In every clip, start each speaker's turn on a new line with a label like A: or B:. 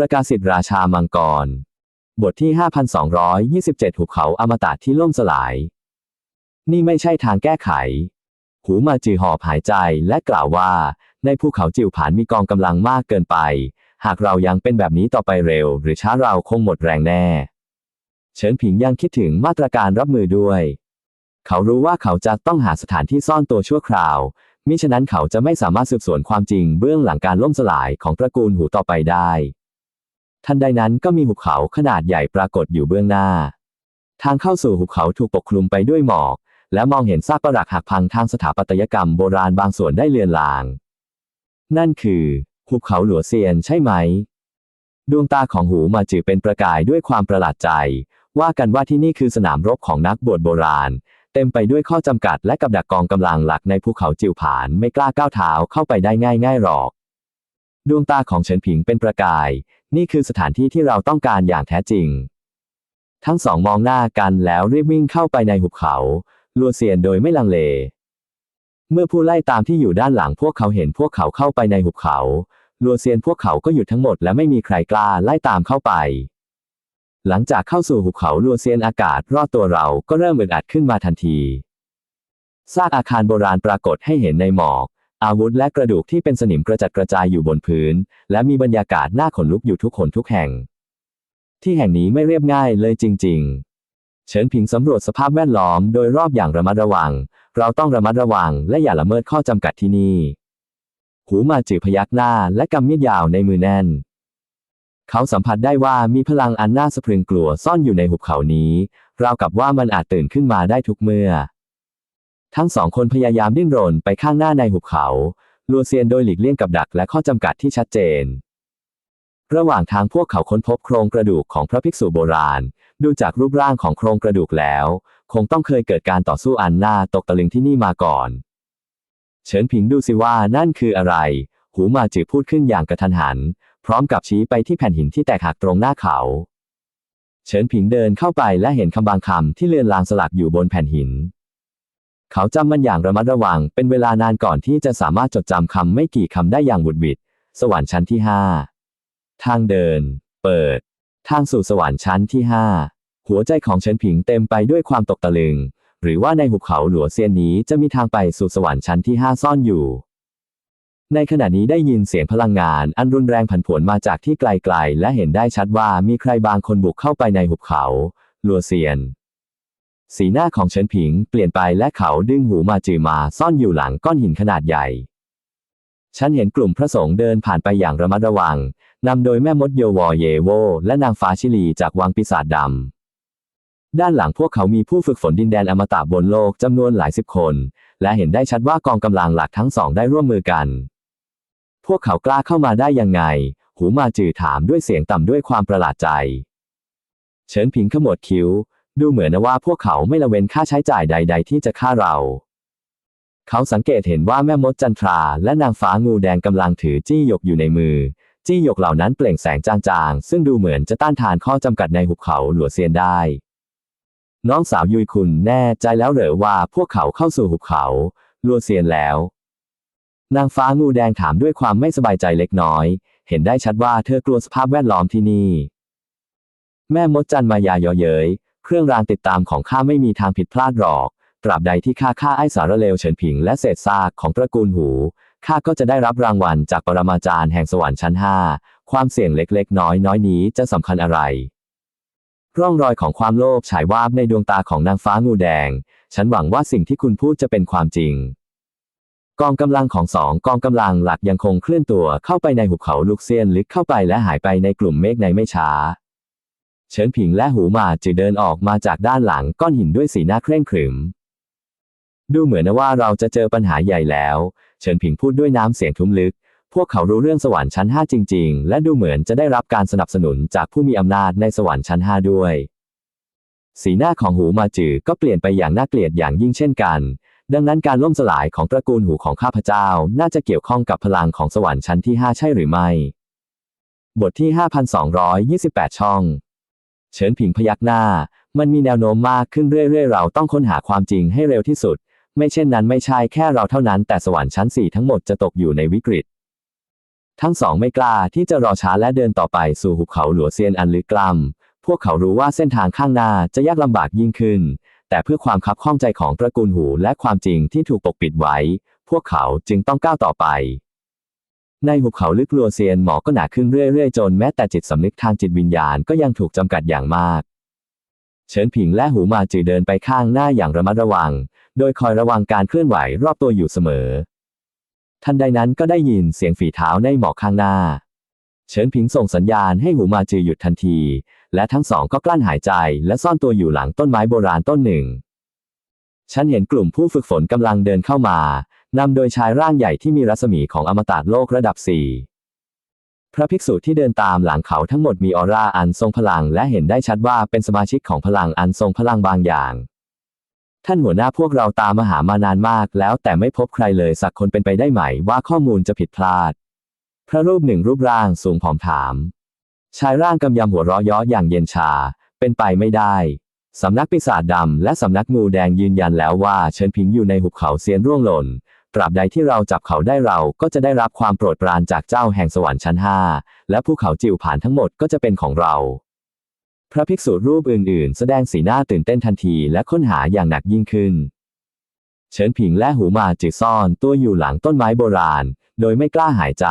A: ประกาศสิทธิราชามังกร บทที่ 5227 หุบเขาอมตะที่ล่มสลาย นี่ไม่ใช่ทางแก้ไข หูมาจือหอบหายใจและกล่าวว่า ในภูเขาจิวผานมีกองกำลังมากเกินไป หากเรายังเป็นแบบนี้ต่อไปเร็ว หรือช้าเราคงหมดแรงแน่ เฉินผิงยังคิดถึงมาตรการรับมือด้วย เขารู้ว่าเขาจะต้องหาสถานที่ซ่อนตัวชั่วคราวมิฉะนั้นเขาจะไม่สามารถสืบสวนความจริงเบื้องหลังการล่มสลายของตระกูลหูต่อไปได้ ทันใดนั้นก็มีหุบเขาขนาดใหญ่ปรากฏอยู่เบื้องหน้า ทางเข้าสู่หุบเขาถูกปกคลุมไปด้วยหมอก และมองเห็นซากปรักหักพังทางสถาปัตยกรรมโบราณบางส่วนได้เลือนลาง นั่นคือ หุบเขาหลัวเซียนใช่ไหม ดวงตาของหูมาจือเป็นประกายด้วยความประหลาดใจ ว่ากันว่าที่นี่คือสนามรบของนักบวชโบราณ เต็มไปด้วยข้อจำกัดและกับดักกองกำลังหลักในภูเขาจิวผานไม่กล้าก้าวเท้าเข้าไปได้ง่ายง่ายหรอก ดวงตาของเฉินผิงเป็นประกาย นี่คือสถานที่ที่เราต้องการอย่างแท้จริง ทั้งสองมองหน้ากันแล้วรีบวิ่งเข้าไปในหุบเขาลัวเซียนโดยไม่ลังเล เมื่อผู้ไล่ตามที่อยู่ด้านหลังพวกเขาเห็นพวกเขาเข้าไปในหุบเขาลัวเซียนพวกเขาก็หยุดทั้งหมดและไม่มีใครกล้าไล่ตามเข้าไป หลังจากเข้าสู่หุบเขาลัวเซียนอากาศรอดตัวเราก็เริ่มอึดอัดขึ้นมาทันทีซากอาคารโบราณปรากฏให้เห็นในหมอก อาวุธและกระดูกที่เป็นสนิมกระจัดกระจายอยู่บนพื้น และมีบรรยากาศน่าขนลุกอยู่ทุกคนทุกแห่ง ที่แห่งนี้ไม่เรียบง่ายเลยจริง ๆ เฉินผิงสำรวจสภาพแวดล้อมโดยรอบอย่างระมัดระวัง เราต้องระมัดระวังและอย่าละเมิดข้อจำกัดที่นี่ หูมาจือพยักหน้าและกำมีดยาวในมือแน่น เขาสัมผัสได้ว่ามีพลังอันน่าสะพรึงกลัวซ่อนอยู่ในหุบเขานี้ ราวกับว่ามันอาจตื่นขึ้นมาได้ทุกเมื่อ ทั้งสองคนพยายามดิ้นรนไปข้างหน้าในหุบเขาลัวเซียนโดยหลีกเลี่ยงกับดักและข้อจำกัดที่ชัดเจน ระหว่างทางพวกเขาค้นพบโครงกระดูกของพระภิกษุโบราณ ดูจากรูปร่างของโครงกระดูกแล้ว คงต้องเคยเกิดการต่อสู้อันน่าตกตะลึงที่นี่มาก่อน เฉินผิงดูสิว่านั่นคืออะไร หูมาจือพูดขึ้นอย่างกระทันหัน พร้อมกับชี้ไปที่แผ่นหินที่แตกหักตรงหน้าเขา เฉินผิงเดินเข้าไปและเห็นคำบางคำที่เลือนลางสลักอยู่บนแผ่นหิน เขาจำมันอย่างระมัดระวัง เป็นเวลานานก่อนที่จะสามารถจดจำคำไม่กี่คำได้อย่างบุดบิด สวรรค์ชั้นที่ห้าทางเดิน เปิด ทางสู่สวรรค์ชั้นที่ห้าหัวใจของเฉินผิงเต็มไปด้วยความตกตะลึง หรือว่าในหุบเขาหลัวเซียนนี้จะมีทางไปสู่สวรรค์ชั้นที่ห้าซ่อนอยู่ ในขณะนี้ได้ยินเสียงพลังงาน อันรุนแรงผันผวนมาจากที่ไกลๆ และเห็นได้ชัดว่ามีใครบางคนบุกเข้าไปในหุบเขาหลัวเซียน สีหน้าของเฉินผิงเปลี่ยนไปและเขาดึงหูมาจือมาซ่อนอยู่หลังก้อนหินขนาดใหญ่ ฉันเห็นกลุ่มพระสงฆ์เดินผ่านไปอย่างระมัดระวัง นำโดยแม่มดโยวอเยโว และนางฟ้าชิลีจากวังปีศาจดำ ด้านหลังพวกเขามีผู้ฝึกฝนดินแดนอมตะบนโลกจำนวนหลายสิบคน และเห็นได้ชัดว่ากองกำลังหลักทั้งสองได้ร่วมมือกัน พวกเขากล้าเข้ามาได้ยังไง หูมาจือถามด้วยเสียงต่ำด้วยความประหลาดใจ เฉินผิงขมวดคิ้ว ดูเหมือนว่าพวกเขาไม่ละเว้นค่าใช้จ่ายใด ๆ ที่จะฆ่าเรา เขาสังเกตเห็นว่าแม่มดจันทราและนางฟ้างูแดงกำลังถือจี้หยกอยู่ในมือ จี้หยกเหล่านั้นเปล่งแสงจางๆ ซึ่งดูเหมือนจะต้านทานข้อจำกัดในหุบเขาหลัวเซียนได้ น้องสาวยุยคุณแน่ใจแล้วเหรอว่าพวกเขาเข้าสู่หุบเขาหลัวเซียนแล้ว นางฟ้างูแดงถามด้วยความไม่สบายใจเล็กน้อย เห็นได้ชัดว่าเธอกลัวสภาพแวดล้อมที่นี่ แม่มดจันมายาเยาะเย้ย เครื่องรางติดตามของข้าไม่มีทางผิดพลาดหรอก ตราบใดที่ข้าฆ่าไอ้สารเลวเฉินผิงและเศษซากของตระกูลหู ข้าก็จะได้รับรางวัลจากปรมาจารย์แห่งสวรรค์ชั้นห้า ความเสี่ยงเล็กๆ น้อยน้อยนี้จะสำคัญอะไร ร่องรอยของความโลภฉายวาบในดวงตาของนางฟ้างูแดง ฉันหวังว่าสิ่งที่คุณพูดจะเป็นความจริงกองกำลังของสองกองกำลังหลักยังคงเคลื่อนตัวเข้าไปในหุบเขาลูกเซียนลึกเข้าไปและหายไปในกลุ่มเมฆในไม่ช้า เฉินผิงและหูหมาจือเดินออกมาจากด้านหลังก้อนหินด้วยสีหน้าเคร่งขรึม ดูเหมือนนะว่าเราจะเจอปัญหาใหญ่แล้ว เฉินผิงพูดด้วยน้ำเสียงทุ้มลึก พวกเขารู้เรื่องสวรรค์ชั้นห้าจริง ๆ และดูเหมือนจะได้รับการสนับสนุนจากผู้มีอำนาจในสวรรค์ชั้นห้าด้วย สีหน้าของหูมาจือก็เปลี่ยนไปอย่างน่าเกลียดอย่างยิ่งเช่นกัน ดังนั้นการล่มสลายของตระกูลหูของข้าพเจ้า น่าจะเกี่ยวข้องกับพลังของสวรรค์ชั้นที่ห้าใช่หรือไม่ บทที่ 5228 ช่อง เฉินผิงพยักหน้า มันมีแนวโน้มมากขึ้นเรื่อยๆ เราต้องค้นหาความจริงให้เร็วที่สุด ไม่เช่นนั้นไม่ใช่แค่เราเท่านั้นแต่สวรรค์ชั้นสี่ทั้งหมดจะตกอยู่ในวิกฤต ทั้งสองไม่กล้าที่จะรอช้าและเดินต่อไปสู่หุบเขาหลัวเซียนอันลึกล้ำพวกเขารู้ว่าเส้นทางข้างหน้าจะยากลำบากยิ่งขึ้น แต่เพื่อความคับข้องใจของตระกูลหูและความจริงที่ถูกปกปิดไว้ พวกเขาจึงต้องก้าวต่อไป ในหุบเขาลึกลัวเซียนหมอก็หนาขึ้นเรื่อยๆ จนแม้แต่จิตสำนึกทางจิตวิญญาณก็ยังถูกจำกัดอย่างมาก เฉินผิงและหูมาจือเดินไปข้างหน้าอย่างระมัดระวัง โดยคอยระวังการเคลื่อนไหวรอบตัวอยู่เสมอ ทันใดนั้นก็ได้ยินเสียงฝีเท้าในหมอกข้างหน้า เฉินผิงส่งสัญญาณให้หูมาจือหยุดทันที และทั้งสองก็กลั้นหายใจและซ่อนตัวอยู่หลังต้นไม้โบราณต้นหนึ่งฉันเห็นกลุ่มผู้ฝึกฝนกำลังเดินเข้ามา นำโดยชายร่างใหญ่ที่มีรัศมีของอมตะโลกระดับสี่พระภิกษุที่เดินตามหลังเขาทั้งหมดมีออร่าอันทรงพลังและเห็นได้ชัดว่าเป็นสมาชิกของพลังอันทรงพลังบางอย่าง ท่านหัวหน้าพวกเราตามมาหามานานมากแล้วแต่ไม่พบใครเลยสักคนเป็นไปได้ไหมว่าข้อมูลจะผิดพลาด พระรูปหนึ่งรูปร่างสูงผอมถาม ชายร่างกำยำหัวเราะย้ออย่างเย็นชา เป็นไปไม่ได้ สำนักปีศาจดำและสำนักงูแดงยืนยันแล้วว่าเชิญพิงอยู่ในหุบเขาเซียนร่วงหล่น ตราบใดที่เราจับเขาได้เราก็จะได้รับความโปรดปรานจากเจ้าแห่งสวรรค์ชั้นห้าและภูเขาจิวผ่านทั้งหมดก็จะเป็นของเรา พระภิกษุรูปอื่นๆ แสดงสีหน้าตื่นเต้นทันทีและค้นหาอย่างหนักยิ่งขึ้น เฉินผิงและหูมาจือซ่อนตัวอยู่หลังต้นไม้โบราณ โดยไม่กล้าหายใจ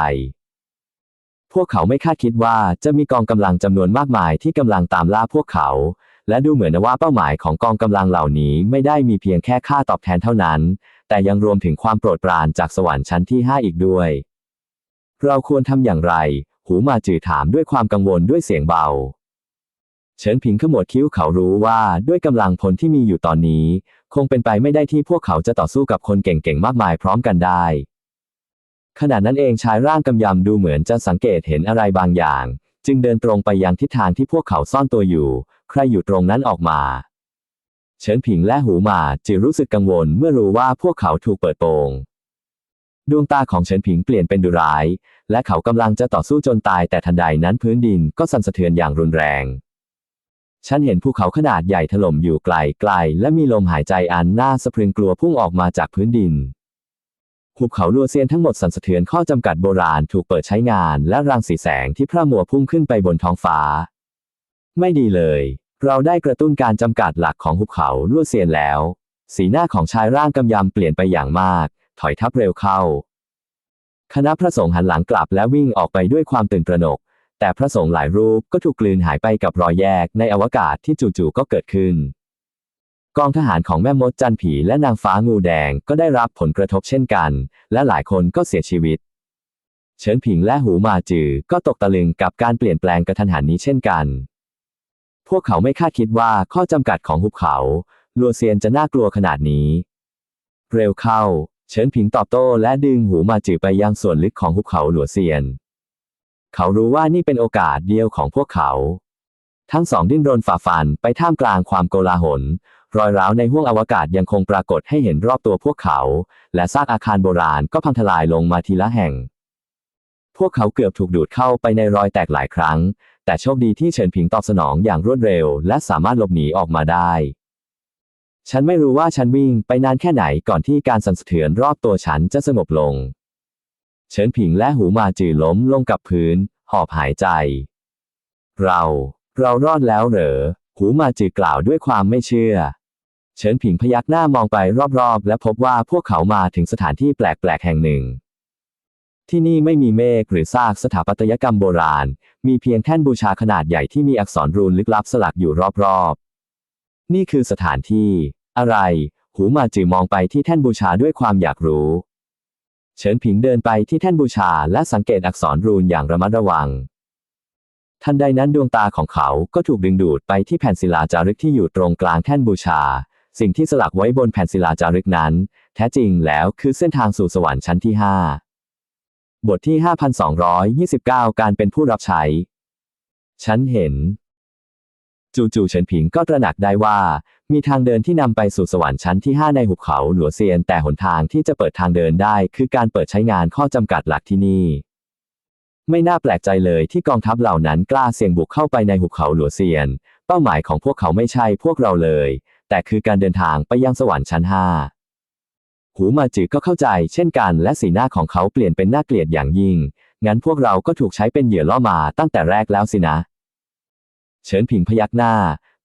A: พวกเขาไม่คาดคิดว่าจะมีกองกำลังจำนวนมากมายที่กำลังตามล่าพวกเขาและดูเหมือนว่าเป้าหมายของกองกำลังเหล่านี้ไม่ได้มีเพียงแค่ค่าตอบแทนเท่านั้น แต่ยังรวมถึงความโปรดปรานจากสวรรค์ชั้นที่ห้าอีกด้วย เราควรทำอย่างไร หูมาจือถามด้วยความกังวลด้วยเสียงเบา เฉินผิงขมวดคิ้วเขารู้ว่าด้วยกำลังพลที่มีอยู่ตอนนี้ คงเป็นไปไม่ได้ที่พวกเขาจะต่อสู้กับคนเก่งๆมากมายพร้อมกันได้ ขณะนั้นเองชายร่างกำยำดูเหมือนจะสังเกตเห็นอะไรบางอย่าง จึงเดินตรงไปยังทิศทางที่พวกเขาซ่อนตัวอยู่ ใครอยู่ตรงนั้นออกมา เฉินผิงและหูหมาจึงรู้สึกกังวลเมื่อรู้ว่าพวกเขาถูกเปิดโปง ดวงตาของเฉินผิงเปลี่ยนเป็นดุร้าย และเขากำลังจะต่อสู้จนตายแต่ทันใดนั้นพื้นดินก็สั่นสะเทือนอย่างรุนแรง ฉันเห็นภูเขาขนาดใหญ่ถล่มอยู่ไกลๆและมีลมหายใจอันน่าสะพรึงกลัวพุ่งออกมาจากพื้นดินภูเขาลัวเซียนทั้งหมดสั่นสะเทือนข้อจำกัดโบราณถูกเปิดใช้งานและรังสีแสงที่พร่ามัวพุ่งขึ้นไปบนท้องฟ้า ไม่ดีเลย เราได้กระตุ้นการจำกัดหลักของภูเขาลัวเซียนแล้ว สีหน้าของชายร่างกำยำเปลี่ยนไปอย่างมาก ถอยทับเร็วเข้า คณะพระสงฆ์หันหลังกลับและวิ่งออกไปด้วยความตื่นตระหนก แต่พระสงฆ์หลายรูปก็ถูกกลืนหายไปกับรอยแยกในอวกาศที่จู่ๆก็เกิดขึ้น กองทหารของแม่มดจันผีและนางฟ้างูแดงก็ได้รับผลกระทบเช่นกัน และหลายคนก็เสียชีวิต เฉินผิงและหูมาจือก็ตกตะลึงกับการเปลี่ยนแปลงกระทันหันนี้เช่นกัน พวกเขาไม่คาดคิดว่าข้อจำกัดของหุบเขาลัวเซียนจะน่ากลัวขนาดนี้ เร็วเข้า เฉินผิงตอบโต้และดึงหูมาจือไปยังส่วนลึกของหุบเขาหลัวเซียน เขารู้ว่านี่เป็นโอกาสเดียวของพวกเขา ทั้งสองดิ้นรนฝ่าฟันไปท่ามกลางความโกลาหล รอยร้าวในห้วงอวกาศยังคงปรากฏให้เห็นรอบตัวพวกเขา และซากอาคารโบราณก็พังทลายลงมาทีละแห่ง พวกเขาเกือบถูกดูดเข้าไปในรอยแตกหลายครั้ง แต่โชคดีที่เฉินผิงตอบสนองอย่างรวดเร็ว และสามารถหลบหนีออกมาได้ ฉันไม่รู้ว่าฉันวิ่งไปนานแค่ไหนก่อนที่การสั่นสะเทือนรอบตัวฉันจะสงบลง เฉินผิงและหูมาจือล้มลงกับพื้น หอบหายใจ เรา เรารอดแล้วเหรอ หูมาจือกล่าวด้วยความไม่เชื่อ เฉินผิงพยักหน้ามองไปรอบๆ และพบว่าพวกเขามาถึงสถานที่แปลกๆแห่งหนึ่ง ที่นี่ไม่มีเมฆหรือซากสถาปัตยกรรมโบราณ มีเพียงแท่นบูชาขนาดใหญ่ที่มีอักษรรูนลึกลับสลักอยู่รอบๆ นี่คือสถานที่ อะไร หูมาจือมองไปที่แท่นบูชาด้วยความอยากรู้ เฉินผิงเดินไปที่แท่นบูชาและสังเกตอักษรรูนอย่างระมัดระวัง ทันใดนั้นดวงตาของเขาก็ถูกดึงดูดไปที่แผ่นศิลาจารึกที่อยู่ตรงกลางแท่นบูชา สิ่งที่สลักไว้บนแผ่นศิลาจารึกนั้น แท้จริงแล้วคือเส้นทางสู่สวรรค์ชั้นที่5 บทที่ 5229 การเป็นผู้รับใช้ ฉันเห็น จู่ๆเฉินผิงก็ตระหนักได้ว่า มีทางเดินที่นำไปสู่สวรรค์ชั้นที่ 5 ในหุบเขาหลัวเซียนแต่หนทางที่จะเปิดทางเดินได้ คือการเปิดใช้งานข้อจำกัดหลักที่นี่ ไม่น่าแปลกใจเลยที่กองทัพเหล่านั้นกล้าเสี่ยงบุกเข้าไปในหุบเขาหลัวเซียน เป้าหมายของพวกเขาไม่ใช่พวกเราเลย แต่คือการเดินทางไปยังสวรรค์ชั้นห้า หูมาจือก็เข้าใจเช่นกัน และสีหน้าของเขาเปลี่ยนเป็นน่าเกลียดอย่างยิ่ง งั้นพวกเราก็ถูกใช้เป็นเหยื่อล่อมาตั้งแต่แรกแล้วสินะ เฉินผิงพยักหน้า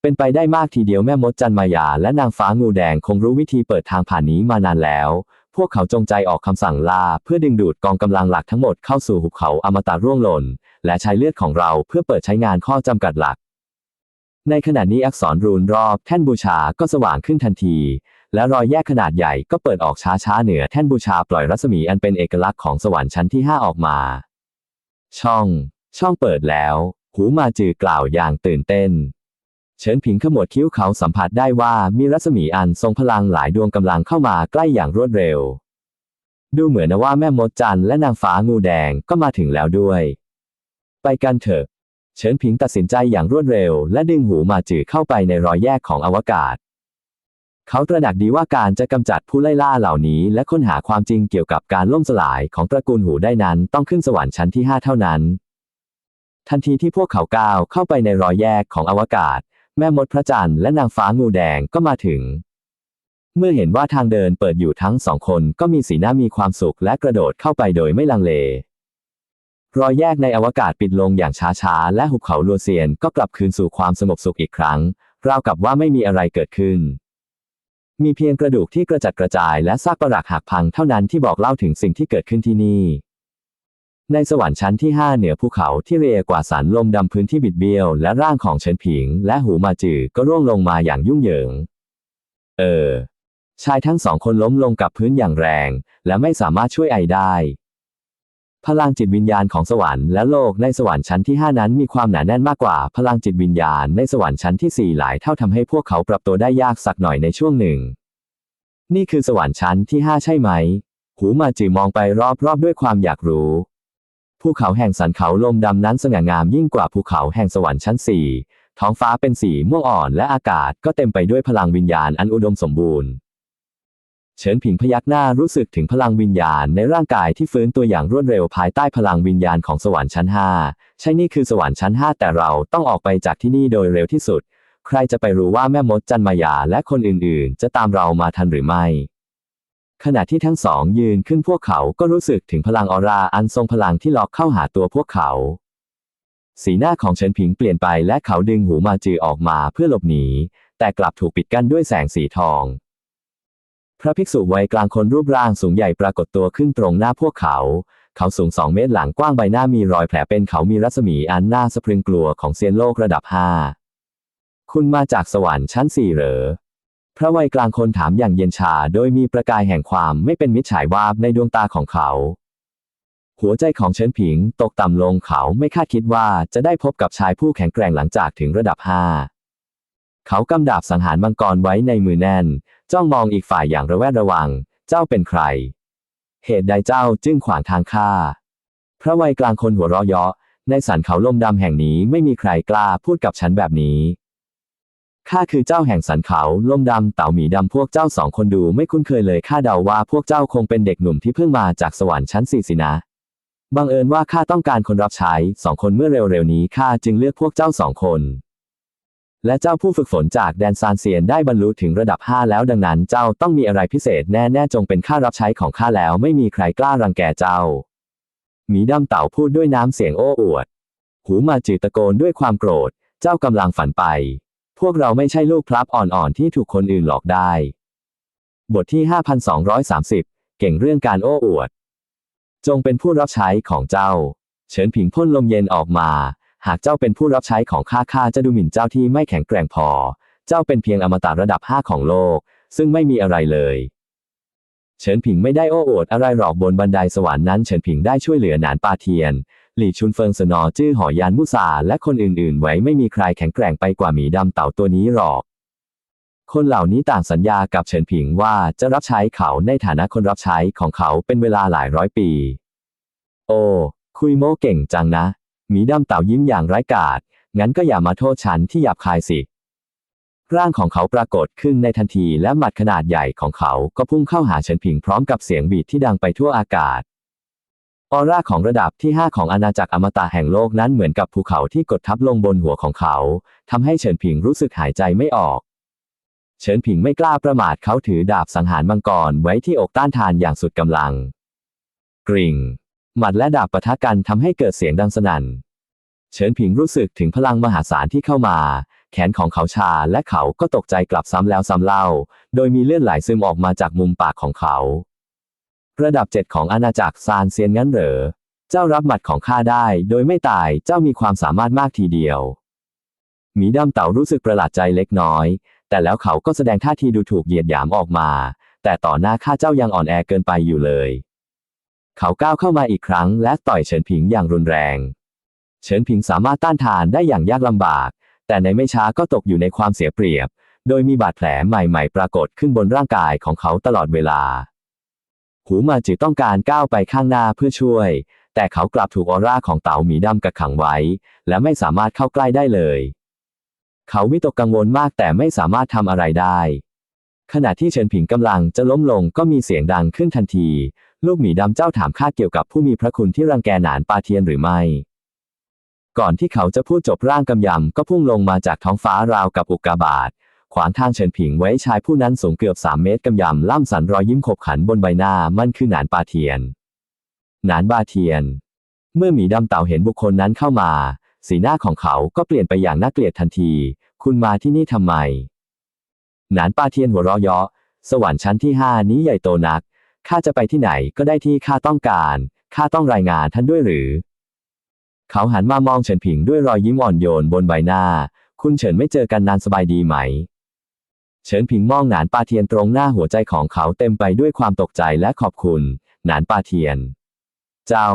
A: เป็นไปได้มากทีเดียวแม่มดจันมายา และนางฟ้างูแดงคงรู้วิธีเปิดทางผ่านนี้มานานแล้ว พวกเขาจงใจออกคำสั่งล่าเพื่อดึงดูดกองกำลังหลักทั้งหมดเข้าสู่หุบเขาอมตะร่วงหล่น และใช้เลือดของเราเพื่อเปิดใช้งานข้อจำกัดหลักในขณะนี้อักษรรูนรอบแท่นบูชาก็สว่างขึ้นทันที และรอยแยกขนาดใหญ่ก็เปิดออกช้าๆเหนือแท่นบูชาปล่อยรัศมีอันเป็นเอกลักษณ์ของสวรรค์ชั้นที่5ออกมา ช่อง ช่องเปิดแล้ว หูมาจือกล่าวอย่างตื่นเต้น เฉินผิงขมวดคิ้วเขาสัมผัสได้ว่ามีรัศมีอันทรงพลังหลายดวงกำลังเข้ามาใกล้อย่างรวดเร็ว ดูเหมือนนะว่าแม่มดจันและนางฟ้างูแดงก็มาถึงแล้วด้วย ไปกันเถอะเฉินผิงตัดสินใจอย่างรวดเร็ว และดึงหูมาจือเข้าไปในรอยแยกของอวกาศ เขาตระหนักดีว่าการจะกำจัดผู้ไล่ล่าเหล่านี้และค้นหาความจริงเกี่ยวกับการล่มสลายของตระกูลหูได้นั้นต้องขึ้นสวรรค์ชั้นที่ 5 เท่านั้น ทันทีที่พวกเขาก้าวเข้าไปในรอยแยกของอวกาศ แม่มดพระจันทร์และนางฟ้างูแดงก็มาถึง เมื่อเห็นว่าทางเดินเปิดอยู่ทั้งสองคนก็มีสีหน้ามีความสุขและกระโดดเข้าไปโดยไม่ลังเล รอยแยกในอวกาศปิดลงอย่างช้าๆและหุบเขาลัวเซียนก็กลับคืนสู่ความสงบสุขอีกครั้งราวกับว่าไม่มีอะไรเกิดขึ้น มีเพียงกระดูกที่กระจัดกระจายและซากปรักหักพังเท่านั้นที่บอกเล่าถึงสิ่งที่เกิดขึ้นที่นี่ ในสวรรค์ชั้นที่ 5 เหนือภูเขาที่เรียกว่าสารลมดำพื้นที่บิดเบี้ยว และร่างของเฉินผิง และหูมาจือก็ร่วงลงมาอย่างยุ่งเหยิง เออ ชายทั้งสองคนล้มลงกับพื้นอย่างแรง และไม่สามารถช่วยไอได้ พลังจิตวิญญาณของสวรรค์และโลกในสวรรค์ชั้นที่ 5 นั้นมีความหนาแน่นมากกว่า พลังจิตวิญญาณในสวรรค์ชั้นที่ 4 หลายเท่าทำให้พวกเขาปรับตัวได้ยากสักหน่อยในช่วงหนึ่ง นี่คือสวรรค์ชั้นที่ 5 ใช่ไหม หูมาจือมองไปรอบๆด้วยความอยากรู้ ภูเขาแห่งสันเขาลมดำนั้นสง่างามยิ่งกว่าภูเขาแห่งสวรรค์ชั้นสี่ท้องฟ้าเป็นสีม่วงอ่อนและอากาศก็เต็มไปด้วยพลังวิญญาณอันอุดมสมบูรณ์ เฉินผิงพยักหน้ารู้สึกถึงพลังวิญญาณในร่างกายที่ฟื้นตัวอย่างรวดเร็วภายใต้พลังวิญญาณของสวรรค์ชั้นห้าใช่นี่คือสวรรค์ชั้นห้าแต่เราต้องออกไปจากที่นี่โดยเร็วที่สุด ใครจะไปรู้ว่าแม่มดจันมายาและคนอื่นๆ จะตามเรามาทันหรือไม่ ขณะที่ทั้งสองยืนขึ้นพวกเขาก็รู้สึกถึงพลังออร่าอันทรงพลังที่ล็อกเข้าหาตัวพวกเขา สีหน้าของเฉินผิงเปลี่ยนไปและเขาดึงหูมาจือออกมาเพื่อหลบหนี แต่กลับถูกปิดกั้นด้วยแสงสีทอง พระภิกษุวัยกลางคนรูปร่างสูงใหญ่ปรากฏตัวขึ้นตรงหน้าพวกเขา เขาสูงสองเมตรหลังกว้างใบหน้ามีรอยแผลเป็นเขามีรัศมีอันน่าสะพรึงกลัวของเซียนโลกระดับห้าคุณมาจากสวรรค์ชั้นสี่เหรอ พระวัยกลางคนถามอย่างเย็นชาโดยมีประกายแห่งความไม่เป็นมิจฉายวาบในดวงตาของเขา หัวใจของเฉินผิงตกต่ำลงเขาไม่คาดคิดว่าจะได้พบกับชายผู้แข็งแกร่งหลังจากถึงระดับห้า เขากำดาบสังหารมังกรไว้ในมือแน่น จ้องมองอีกฝ่ายอย่างระแวดระวัง เจ้าเป็นใคร เหตุใดเจ้าจึงขวางทางข้า พระวัยกลางคนหัวเราะเยาะ ในสันเขาลมดำแห่งนี้ไม่มีใครกล้าพูดกับฉันแบบนี้ ข้าคือเจ้าแห่งสันเขาลมดำเต่าหมีดำพวกเจ้าสองคนดูไม่คุ้นเคยเลยข้าเดาว่าพวกเจ้าคงเป็นเด็กหนุ่มที่เพิ่งมาจากสวรรค์ชั้นสี่สินะบังเอิญว่าข้าต้องการคนรับใช้สองคนเมื่อเร็วๆนี้ข้าจึงเลือกพวกเจ้าสองคน และเจ้าผู้ฝึกฝนจากแดนซานเซียนได้บรรลุถึงระดับ 5 แล้วดังนั้นเจ้าต้องมีอะไรพิเศษแน่ๆจงเป็นข้ารับใช้ของข้าแล้วไม่มีใครกล้ารังแกเจ้า หมีดำเต่าพูดด้วยน้ำเสียงโอ้อวด หูมาจืดตะโกนด้วยความโกรธ เจ้ากำลังฝันไป พวกเราไม่ใช่ลูกพลับอ่อนๆที่ถูกคนอื่นหลอกได้ บทที่ 5230 เก่งเรื่องการโอ้อวด จงเป็นผู้รับใช้ของเจ้า เฉินผิงพ่นลมเย็นออกมา หากเจ้าเป็นผู้รับใช้ของข้าข้าจะดูหมิ่นเจ้าที่ไม่แข็งแกร่งพอ เจ้าเป็นเพียงอมตะระดับห้าของโลก ซึ่งไม่มีอะไรเลย เฉินผิงไม่ได้โอ้อวดอะไรหรอกบนบันไดสวรรค์นั้นเฉินผิงได้ช่วยเหลือหนานปาเทียน หลี่ชุนเฟิงสนอจื้อหอยานมุซาและคนอื่นๆ ไว้ไม่มีใครแข็งแกร่งไปกว่าหมีดำเต่าตัวนี้หรอกคนเหล่านี้ต่างสัญญากับเฉินผิงว่าจะรับใช้เขาในฐานะคนรับใช้ของเขาเป็นเวลาหลายร้อยปี โอ้ คุยโม้เก่งจังนะ หมีดำเต่ายิ้มอย่างไร้กาดงั้นก็อย่ามาโทษฉันที่หยาบคายสิ ร่างของเขาปรากฏขึ้นในทันทีและหมัดขนาดใหญ่ของเขาก็พุ่งเข้าหาเฉินผิงพร้อมกับเสียงบีดที่ดังไปทั่วอากาศ ออร่าของระดับที่ 5 ของอาณาจักรอมตะแห่งโลกนั้นเหมือนกับภูเขาที่กดทับลงบนหัวของเขาทำให้เฉินผิงรู้สึกหายใจไม่ออก เฉินผิงไม่กล้าประมาทเขาถือดาบสังหารมังกรไว้ที่อกต้านทานอย่างสุดกำลัง กริ่ง หมัดและดาบปะทะกันทำให้เกิดเสียงดังสนั่น เฉินผิงรู้สึกถึงพลังมหาศาลที่เข้ามา แขนของเขาชาและเขาก็ตกใจกลับซ้ำแล้วซ้ำเล่า โดยมีเลือดไหลซึมออกมาจากมุมปากของเขา ระดับเจ็ดของอาณาจักรซานเซียนงั้นเหรอ เจ้ารับหมัดของข้าได้โดยไม่ตาย เจ้ามีความสามารถมากทีเดียวหมีดำเต่ารู้สึกประหลาดใจเล็กน้อย แต่แล้วเขาก็แสดงท่าทีดูถูกเหยียดหยามออกมา แต่ต่อหน้าข้าเจ้ายังอ่อนแอเกินไปอยู่เลย เขาก้าวเข้ามาอีกครั้ง และต่อยเฉินผิงอย่างรุนแรง เฉินผิงสามารถต้านทานได้อย่างยากลำบาก แต่ในไม่ช้าก็ตกอยู่ในความเสียเปรียบ โดยมีบาดแผลใหม่ๆ ปรากฏขึ้นบนร่างกายของเขาตลอดเวลา หูมาจิต้องการก้าวไปข้างหน้าเพื่อช่วย แต่เขากลับถูกออร่าของเต่าหมีดำกักขังไว้ และไม่สามารถเข้าใกล้ได้เลย เขาวิตกกังวลมากแต่ไม่สามารถทำอะไรได้ขณะที่เฉินผิงกำลังจะล้มลงก็มีเสียงดังขึ้นทันที ลูกหมีดำเจ้าถามข้าเกี่ยวกับผู้มีพระคุณที่รังแกหนานปาเทียนหรือไม่ ก่อนที่เขาจะพูดจบร่างกำยำก็พุ่งลงมาจากท้องฟ้าราวกับอุกกาบาต ขวางทางเฉินผิงไว้ชายผู้นั้นสูงเกือบสามเมตรกำยำล่ำสันรอยยิ้มขบขันบนใบหน้ามันคือหนานปาเทียน หนานบาเทียน เมื่อหมีดำเต่าเห็นบุคคลนั้นเข้ามา สีหน้าของเขาก็เปลี่ยนไปอย่างน่าเกลียดทันที คุณมาที่นี่ทำไม หนานปาเทียนหัวเราะเยาะสวรรค์ชั้นที่ห้านี้ใหญ่โตนัก ข้าจะไปที่ไหนก็ได้ที่ข้าต้องการ ข้าต้องรายงานท่านด้วยหรือ เขาหันมามองเฉินผิงด้วยรอยยิ้มอ่อนโยนบนใบหน้า คุณเฉินไม่เจอกันนานสบายดีไหม เฉินผิงมองหนานปาเทียนตรงหน้าหัวใจของเขาเต็มไปด้วยความตกใจและขอบคุณ หนานปาเทียน เจ้า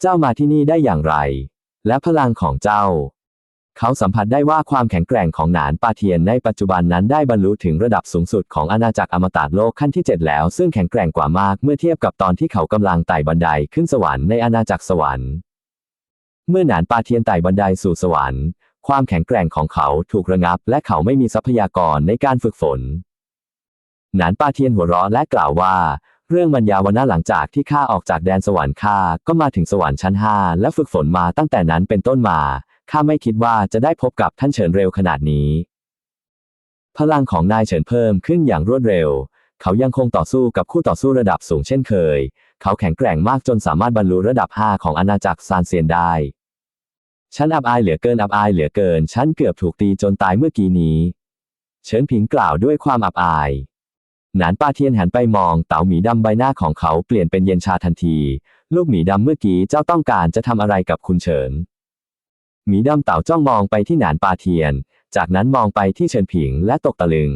A: เจ้ามาที่นี่ได้อย่างไร และพลังของเจ้า เขาสัมผัสได้ว่าความแข็งแกร่งของหนานปาเทียนในปัจจุบันนั้นได้บรรลุถึงระดับสูงสุดของอาณาจักรอมตะโลกขั้นที่ 7 แล้ว ซึ่งแข็งแกร่งกว่ามากเมื่อเทียบกับตอนที่เขากำลังไต่บันไดขึ้นสวรรค์ในอาณาจักรสวรรค์ เมื่อหนานปาเทียนไต่บันไดสู่สวรรค์ความแข็งแกร่งของเขาถูกระงับ และเขาไม่มีทรัพยากรในการฝึกฝน หนานปาเทียนหัวเราะและกล่าวว่า เรื่องมัญญาวนาหลังจากที่ข้าออกจากแดนสวรรค์ข้าก็มาถึงสวรรค์ชั้นห้าและฝึกฝนมาตั้งแต่นั้นเป็นต้นมา ข้าไม่คิดว่าจะได้พบกับท่านเฉินเร็วขนาดนี้ พลังของนายเฉินเพิ่มขึ้นอย่างรวดเร็ว เขายังคงต่อสู้กับคู่ต่อสู้ระดับสูงเช่นเคย เขาแข็งแกร่งมากจนสามารถบรรลุระดับ 5 ของอาณาจักรซานเซียนได้ ฉันอับอายเหลือเกินอับอายเหลือเกิน ฉันเกือบถูกตีจนตายเมื่อกี้นี้ เฉินผิงกล่าวด้วยความอับอายหนานป้าเทียนหันไปมองเต่าหมีดำใบหน้าของเขาเปลี่ยนเป็นเย็นชาทันที ลูกหมีดำเมื่อกี้เจ้าต้องการจะทำอะไรกับคุณเฉิน หมีดำเต่าจ้องมองไปที่หนานปาเทียน จากนั้นมองไปที่เฉินผิงและตกตะลึง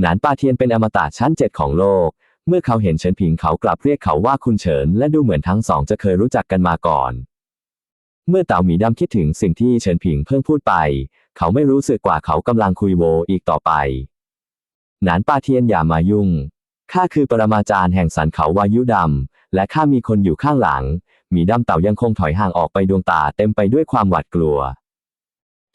A: หนานปาเทียนเป็นอมตะชั้นเจ็ดของโลก เมื่อเขาเห็นเฉินผิงเขากลับเรียกเขาว่าคุณเฉิน และดูเหมือนทั้งสองจะเคยรู้จักกันมาก่อน เมื่อเต่าหมีดำคิดถึงสิ่งที่เฉินผิงเพิ่งพูดไป เขาไม่รู้สึกกว่าเขากำลังคุยโวอีกต่อไป หนานปาเทียนอย่ามายุ่งข้าคือปรมาจารย์แห่งสันเขาวายุดำ และข้ามีคนอยู่ข้างหลัง มีดำเต่ายังคงถอยห่างออกไปดวงตาเต็มไปด้วยความหวาดกลัว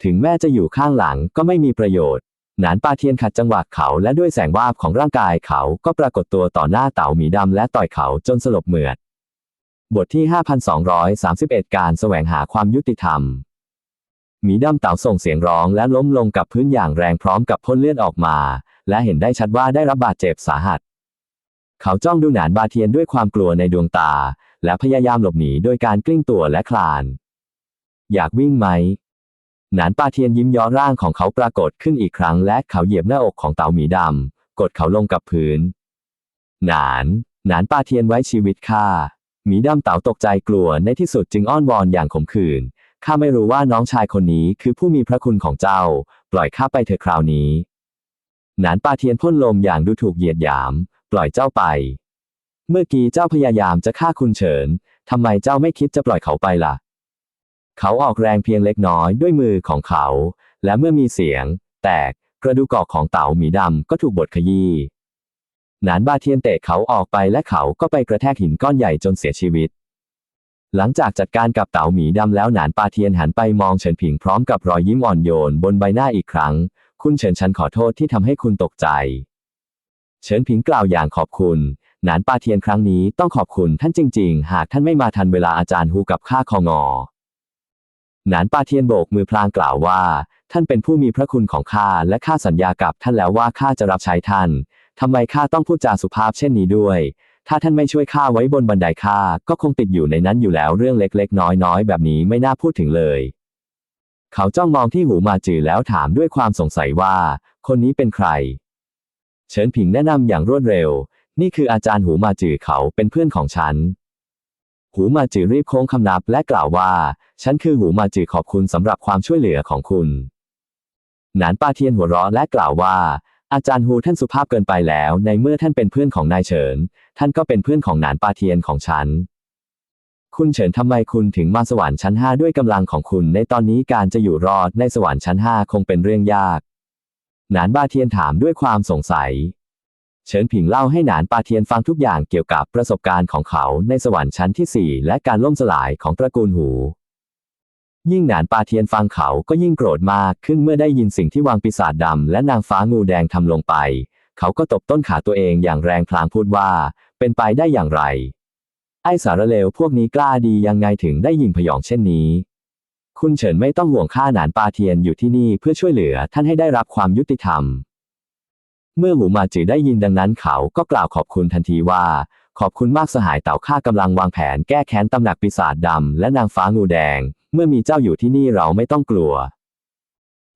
A: ถึงแม้จะอยู่ข้างหลังก็ไม่มีประโยชน์ หนานปาเทียนขัดจังหวะเขาและด้วยแสงวาบของร่างกายเขาก็ปรากฏตัวต่อหน้าเต่าหมีดำและต่อยเขาจนสลบเหมือด บทที่ 5231 การแสวงหาความยุติธรรมหมีดำเต่าส่งเสียงร้องและล้มลงกับพื้นอย่างแรงพร้อมกับพ่นเลือดออกมา และเห็นได้ชัดว่าได้รับบาดเจ็บสาหัส เขาจ้องดูหนานบาเทียนด้วยความกลัวในดวงตา และพยายามหลบหนีโดยการกลิ้งตัวและคลาน อยากวิ่งไหม หนานปาเทียนยิ้มย้อนร่างของเขาปรากฏขึ้นอีกครั้งและเขาเหยียบหน้าอกของเต่าหมีดำ กดเขาลงกับพื้น หนาน หนานปาเทียนไว้ชีวิตข้า หมีดำเต่าตกใจกลัวในที่สุดจึงอ้อนวอนอย่างขมขื่น ข้าไม่รู้ว่าน้องชายคนนี้คือผู้มีพระคุณของเจ้า ปล่อยข้าไปเถอะคราวนี้ หนานปาเทียนพ่นลมอย่างดูถูกเหยียดหยาม ปล่อยเจ้าไป เมื่อกี้เจ้าพยายามจะฆ่าคุณเฉิน ทำไมเจ้าไม่คิดจะปล่อยเขาไปล่ะ เขาออกแรงเพียงเล็กน้อยด้วยมือของเขา และเมื่อมีเสียง แตกกระดูกกอกของเต่าหมีดำก็ถูกบดขยี้หนานบาเทียนเตะเขาออกไปและเขาก็ไปกระแทกหินก้อนใหญ่จนเสียชีวิต หลังจากจัดการกับเต่าหมีดำแล้วหนานปาเทียนหันไปมองเฉินผิงพร้อมกับรอยยิ้มอ่อนโยนบนใบหน้าอีกครั้ง คุณเฉินฉันขอโทษที่ทำให้คุณตกใจ เฉินผิงกล่าวอย่างขอบคุณ นานปาเทียนครั้งนี้ต้องขอบคุณท่านจริง ๆ หากท่านไม่มาทันเวลาอาจารย์ฮูกับข้าคองอ หนานปาเทียนโบกมือพลางกล่าวว่า ท่านเป็นผู้มีพระคุณของข้าและข้าสัญญากับท่านแล้วว่าข้าจะรับใช้ท่านทำไมข้าต้องพูดจาสุภาพเช่นนี้ด้วย ถ้าท่านไม่ช่วยข้าไว้บนบันไดข้าก็คงติดอยู่ในนั้นอยู่แล้วเรื่องเล็กๆ น้อยๆ แบบนี้ไม่น่าพูดถึงเลย เขาจ้องมองที่หูมาจือแล้วถามด้วยความสงสัยว่า คนนี้เป็นใคร เฉินผิงแนะนำอย่างรวดเร็ว นี่คืออาจารย์หูมาจือเขาเป็นเพื่อนของฉัน หูมาจือรีบโค้งคำนับและกล่าวว่า ฉันคือหูมาจือขอบคุณสำหรับความช่วยเหลือของคุณ หนานปาเทียนหัวเราะและกล่าวว่า อาจารย์ฮูท่านสุภาพเกินไปแล้ว ในเมื่อท่านเป็นเพื่อนของนายเฉิน ท่านก็เป็นเพื่อนของหนานปาเทียนของฉัน คุณเฉินทำไมคุณถึงมาสวรรค์ชั้นห้าด้วยกำลังของคุณ ในตอนนี้การจะอยู่รอดในสวรรค์ชั้นห้าคงเป็นเรื่องยาก หนานปาเทียนถามด้วยความสงสัย เฉินผิงเล่าให้หนานปาเทียนฟังทุกอย่างเกี่ยวกับประสบการณ์ของเขาในสวรรค์ชั้นที่สี่และการล่มสลายของตระกูลหู ยิ่งหนานปาเทียนฟังเขาก็ยิ่งโกรธมากขึ้นเมื่อได้ยินสิ่งที่วางปีศาจดำและนางฟ้างูแดงทำลงไป เขาก็ตบต้นขาตัวเองอย่างแรงพลางพูดว่า เป็นไปได้อย่างไร ไอ้สารเลวพวกนี้กล้าดียังไงถึงได้ยิงพยองเช่นนี้คุณเฉินไม่ต้องห่วงข้าหนานปาเทียนอยู่ที่นี่เพื่อช่วยเหลือท่านให้ได้รับความยุติธรรม เมื่อหูมาจือได้ยินดังนั้นเขาก็กล่าวขอบคุณทันทีว่า ขอบคุณมากสหายเต่าข้ากำลังวางแผนแก้แค้นตำหนักปีศาจดำและนางฟ้างูแดง เมื่อมีเจ้าอยู่ที่นี่เราไม่ต้องกลัว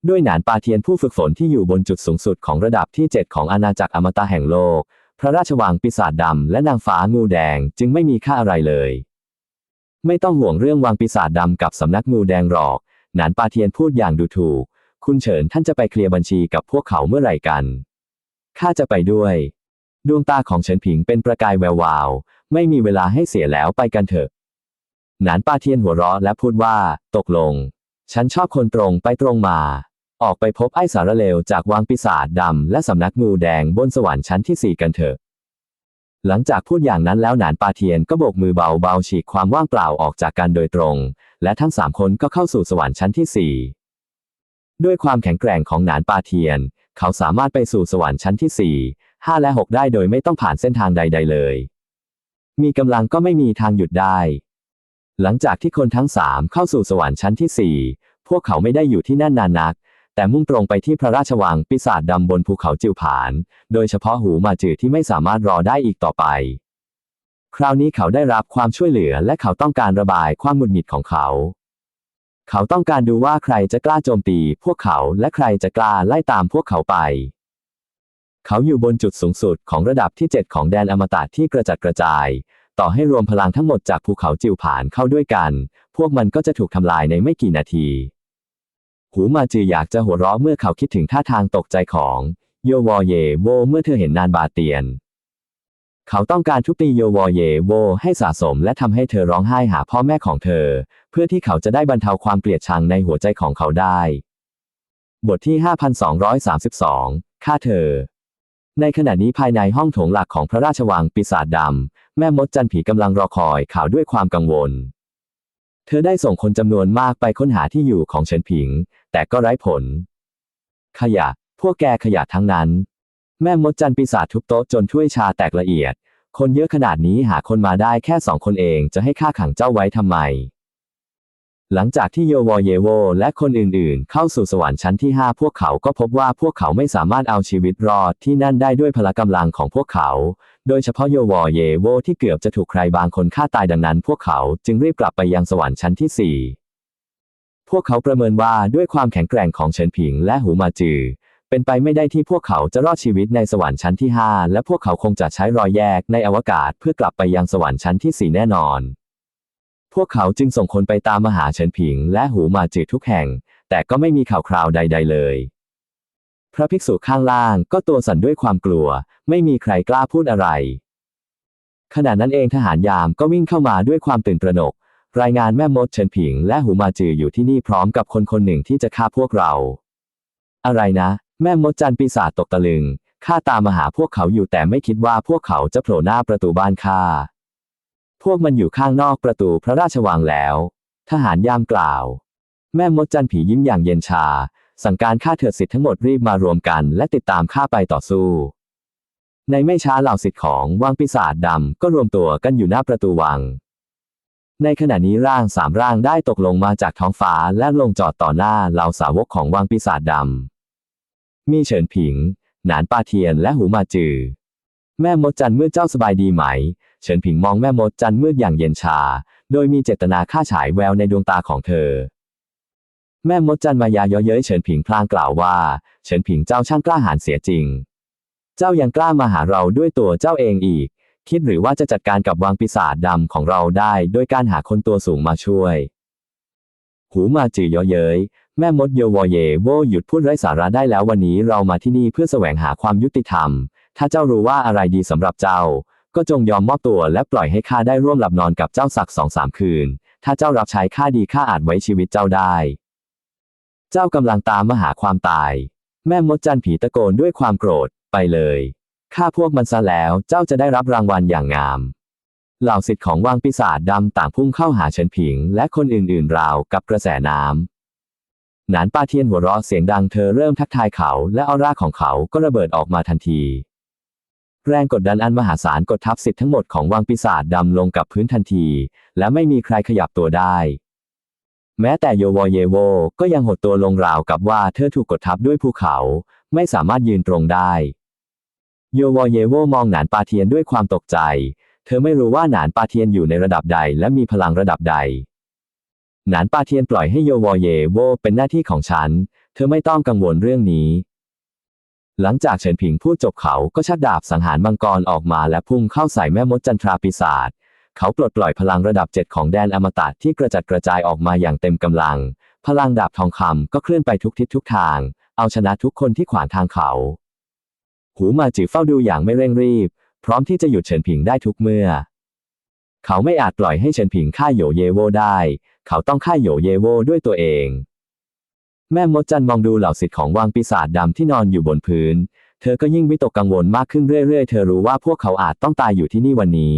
A: ด้วยหนานปาเทียนผู้ฝึกฝนที่อยู่บนจุดสูงสุดของระดับที่ 7 ของอาณาจักรอมตะแห่งโลก พระราชวังปีศาจดำและนางฟ้างูแดงจึงไม่มีค่าอะไรเลย ไม่ต้องห่วงเรื่องวังปีศาจดำกับสำนักงูแดงหรอก หนานปาเทียนพูดอย่างดูถูก คุณเฉินท่านจะไปเคลียร์บัญชีกับพวกเขาเมื่อไหร่กัน ข้าจะไปด้วย ดวงตาของเฉินผิงเป็นประกายแวววาว ไม่มีเวลาให้เสียแล้วไปกันเถอะ หนานป้าเทียนหัวเราะและพูดว่า ตกลง ฉันชอบคนตรงไปตรงมา ออกไปพบไอ้สารเลวจากวังปีศาจดำและสำนักงูแดงบนสวรรค์ชั้นที่สี่กันเถอะ หลังจากพูดอย่างนั้นแล้วหนานปาเทียนก็โบกมือเบาๆฉีกความว่างเปล่าออกจากกันโดยตรง และทั้งสามคนก็เข้าสู่สวรรค์ชั้นที่สี่ ด้วยความแข็งแกร่งของหนานปาเทียน เขาสามารถไปสู่สวรรค์ชั้นที่สี่ห้าและหกได้โดยไม่ต้องผ่านเส้นทางใด ๆ เลย มีกำลังก็ไม่มีทางหยุดได้ หลังจากที่คนทั้งสามเข้าสู่สวรรค์ชั้นที่สี่พวกเขาไม่ได้อยู่ที่นั่นนานนัก แต่มุ่งตรงไปที่พระราชวังปีศาจดำบนภูเขาจิวผาน โดยเฉพาะหูมาจือที่ไม่สามารถรอได้อีกต่อไป คราวนี้เขาได้รับความช่วยเหลือและเขาต้องการระบายความหงุดหงิดของเขา เขาต้องการดูว่าใครจะกล้าโจมตีพวกเขาและใครจะกล้าไล่ตามพวกเขาไป เขาอยู่บนจุดสูงสุดของระดับที่ 7 ของแดนอมตะที่กระจัดกระจาย ต่อให้รวมพลังทั้งหมดจากภูเขาจิวผานเข้าด้วยกัน พวกมันก็จะถูกทำลายในไม่กี่นาที หูมาจืออยากจะหัวเราะเมื่อเขาคิดถึงท่าทางตกใจของโยวอเยโวเมื่อเธอเห็นนานบาเตียน เขาต้องการทุบตีโยวอเยโวให้สะสมและทำให้เธอร้องไห้หาพ่อแม่ของเธอ เพื่อที่เขาจะได้บรรเทาความเกลียดชังในหัวใจของเขาได้ บทที่ 5232 ฆ่าเธอ ในขณะนี้ภายในห้องโถงหลักของพระราชวังปีศาจดำ แม่มดจันผีกำลังรอคอยข่าวด้วยความกังวล เธอได้ส่งคนจำนวนมากไปค้นหาที่อยู่ของเฉินผิง แต่ก็ไร้ผล ขยะ พวกแกขยะทั้งนั้น แม่มดจันปีศาจทุบโต๊ะจนถ้วยชาแตกละเอียด คนเยอะขนาดนี้หาคนมาได้แค่สองคนเองจะให้ข้าขังเจ้าไว้ทำไม หลังจากที่โยวอเยโวและคนอื่นๆ เข้าสู่สวรรค์ชั้นที่ 5 พวกเขาก็พบว่าพวกเขาไม่สามารถเอาชีวิตรอดที่นั่นได้ด้วยพละกำลังของพวกเขา โดยเฉพาะโยวอเยโวที่เกือบจะถูกใครบางคนฆ่าตายดังนั้น พวกเขาจึงรีบกลับไปยังสวรรค์ชั้นที่ 4 พวกเขาประเมินว่าด้วยความแข็งแกร่งของเฉินผิงและหูมาจือ เป็นไปไม่ได้ที่พวกเขาจะรอดชีวิตในสวรรค์ชั้นที่ 5 และพวกเขาคงจะใช้รอยแยกในอวกาศเพื่อกลับไปยังสวรรค์ชั้นที่ 4 แน่นอน พวกเขาจึงส่งคนไปตามมหาเฉินผิง และหูมาจือทุกแห่ง แต่ก็ไม่มีข่าวคราวใด ๆ เลย พระภิกษุข้างล่างก็ตัวสั่นด้วยความกลัว ไม่มีใครกล้าพูดอะไร ขณะนั้นเองทหารยามก็วิ่งเข้ามาด้วยความตื่นตระหนก รายงานแม่มดเฉินผิง และหูมาจืออยู่ที่นี่พร้อมกับคนคนหนึ่งที่จะฆ่าพวกเรา อะไรนะ แม่มดจันปีศาจตกตะลึง ข้าตามมาหาพวกเขาอยู่แต่ไม่คิดว่าพวกเขาจะโผล่หน้าประตูบ้านข้า พวกมันอยู่ข้างนอกประตูพระราชวังแล้ว ทหารยามกล่าว แม่มดจันผียิ้มอย่างเย็นชา สั่งการฆ่าเถิดสิทธิ์ทั้งหมดรีบมารวมกันและติดตามข้าไปต่อสู้ ในไม่ช้าเหล่าสิทธิ์ของวังปีศาจดำก็รวมตัวกันอยู่หน้าประตูวัง ในขณะนี้ร่างสามร่างได้ตกลงมาจากท้องฟ้าและลงจอดต่อหน้าเหล่าสาวกของวังปีศาจดำ มีเฉินผิง หนานปาเทียนและหูมาจือ แม่มดจันเมืดเจ้าสบายดีไหม เฉินผิงมองแม่มดจันเมืดออย่างเย็นชา โดยมีเจตนาฆ่าฉายแววในดวงตาของเธอ แม่มดจันมายาเย้อเย้ยเฉินผิงพลางกล่าวว่า เฉินผิงเจ้าช่างกล้าหาญเสียจริง เจ้ายังกล้ามาหาเราด้วยตัวเจ้าเองอีก คิดหรือว่าจะจัดการกับวางปีศาจดำของเราได้ โดยการหาคนตัวสูงมาช่วย หูมาจือเยาะเย้ยแม่มดเยวอเยโวหยุดพูดไร้สาระได้แล้ววันนี้เรามาที่นี่เพื่อแสวงหาความยุติธรรม ถ้าเจ้ารู้ว่าอะไรดีสำหรับเจ้า ก็จงยอมมอบตัวและปล่อยให้ข้าได้ร่วมหลับนอนกับเจ้าสักสองสามคืน ถ้าเจ้ารับใช้ข้าดีข้าอาจไว้ชีวิตเจ้าได้ เจ้ากำลังตามมาหาความตาย แม่มดจันผีตะโกนด้วยความโกรธ ไปเลยฆ่าพวกมันซะแล้วเจ้าจะได้รับรางวัลอย่างงาม เหล่าสิทธิ์ของวังปีศาจดำต่างพุ่งเข้าหาเฉินผิง และคนอื่นๆราวกับกระแสน้ำ หนานป้าเทียนหัวเราะเสียงดังเธอเริ่มทักทายเขา และออร่าของเขาก็ระเบิดออกมาทันที แรงกดดันอันมหาศาลกดทับสิทธิ์ทั้งหมดของวังปีศาจดำลงกับพื้นทันที และไม่มีใครขยับตัวได้ แม้แต่โยวอเยโวก็ยังหดตัวลงราวกับว่าเธอถูกกดทับด้วยภูเขา ไม่สามารถยืนตรงได้โยวอเยโวมองหนานปาเทียนด้วยความตกใจ เธอไม่รู้ว่าหนานปาเทียนอยู่ในระดับใดและมีพลังระดับใด หนานป้าเทียนปล่อยให้โยวอเยโวเป็นหน้าที่ของฉัน เธอไม่ต้องกังวลเรื่องนี้ หลังจากเฉินผิงพูดจบเขาก็ชักดาบสังหารมังกรออกมาและพุ่งเข้าใส่แม่มดจันทราปีศาจเขาปลดปล่อยพลังระดับเจ็ดของแดนอมตะที่กระจัดกระจายออกมาอย่างเต็มกำลัง พลังดาบทองคำก็เคลื่อนไปทุกทิศทุกทาง เอาชนะทุกคนที่ขวางทางเขา หูมาจือเฝ้าดูอย่างไม่เร่งรีบ พร้อมที่จะหยุดเฉินผิงได้ทุกเมื่อ เขาไม่อาจปล่อยให้เฉินผิงฆ่าโยเยโวได้ เขาต้องฆ่าโยเยโวด้วยตัวเอง แม่มดจันมองดูเหล่าสิทธิ์ของวางปีศาจดำที่นอนอยู่บนพื้น เธอก็ยิ่งวิตกกังวลมากขึ้นเรื่อยๆ เธอรู้ว่าพวกเขาอาจต้องตายอยู่ที่นี่วันนี้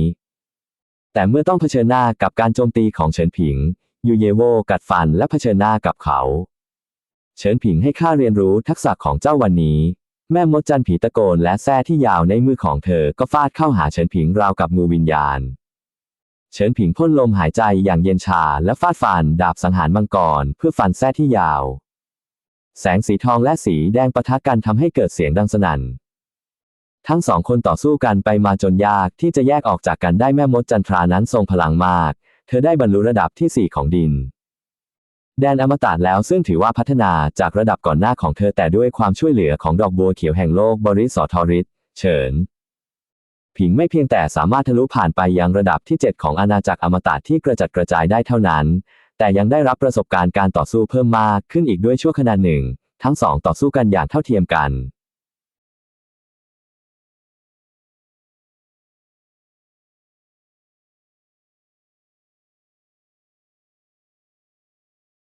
A: แต่เมื่อต้องเผชิญหน้ากับการโจมตีของเฉินผิง ยูเยโวกัดฟันและเผชิญหน้ากับเขา เฉินผิงให้ข้าเรียนรู้ทักษะของเจ้าวันนี้แม่มดจันผีตะโกนและแส้ที่ยาวในมือของเธอก็ฟาดเข้าหาเฉินผิงราวกับงูวิญญาณ เฉินผิงพ่นลมหายใจอย่างเย็นชาและฟาดฟันดาบสังหารมังกรเพื่อฟันแส้ที่ยาว แสงสีทองและสีแดงปะทะกันทำให้เกิดเสียงดังสนั่นทั้งสองคนต่อสู้กันไปมาจนยากที่จะแยกออกจากกันได้แม่มดจันทรานั้นทรงพลังมาก เธอได้บรรลุระดับที่ 4 ของดิน แดนอมตะแล้วซึ่งถือว่าพัฒนาจากระดับก่อนหน้าของเธอแต่ด้วยความช่วยเหลือของดอกบัวเขียวแห่งโลกบริสอทอริสเฉิน ผิงไม่เพียงแต่สามารถทะลุผ่านไปยังระดับที่ 7 ของอาณาจักรอมตะที่กระจัดกระจายได้เท่านั้น แต่ยังได้รับประสบการณ์การต่อสู้เพิ่มมากขึ้นอีกด้วยชั่วขณะหนึ่ง ทั้งสองต่อสู้กันอย่างเท่าเทียมกัน